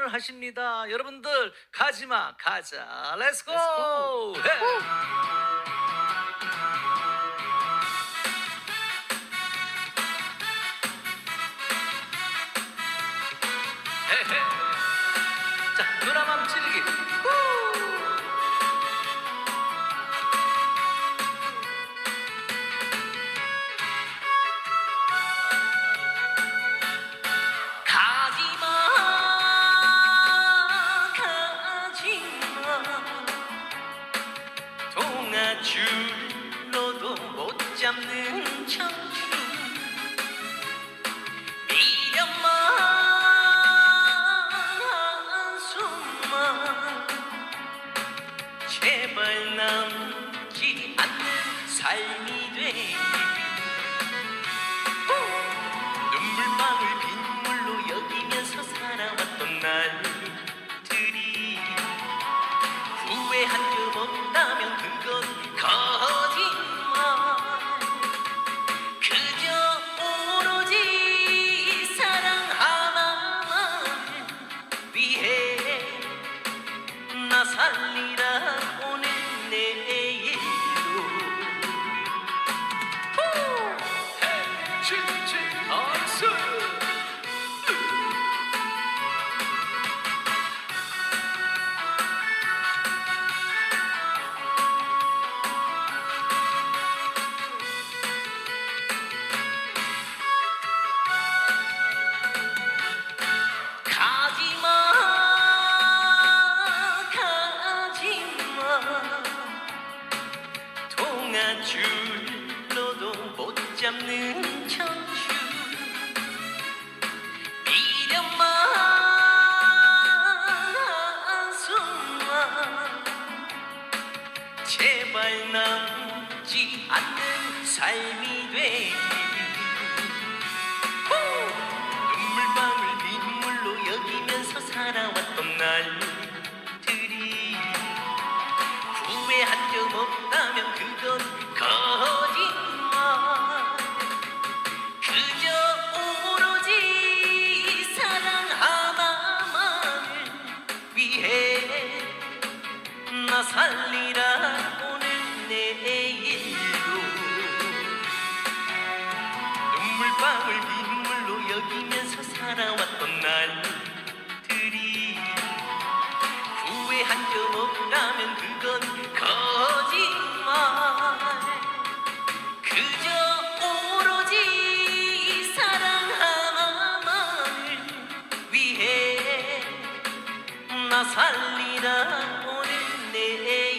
응원을 하십니다. 여러분들 가지마 가자. 렛츠고. 줄로도 못 잡는 청춘. 미련만 한숨만 제발 남지 않는 삶이 칠칠 박수. 가지마 가지마 동아줄로도 못 잡는 청춘 미련만 한숨만 제발 남지 않는 삶이 돼. 눈물방울 빗물로 여기면서 살아왔던 날들이 후회 한 점 없다 살리라 오는 내일로 눈물방울 빗물로 여기면서 살아왔던 날들이 후회 한 점 없다면 그건 거짓말. 그저 오로지 사랑 하나만을 위해 나 살리라 eh, eh.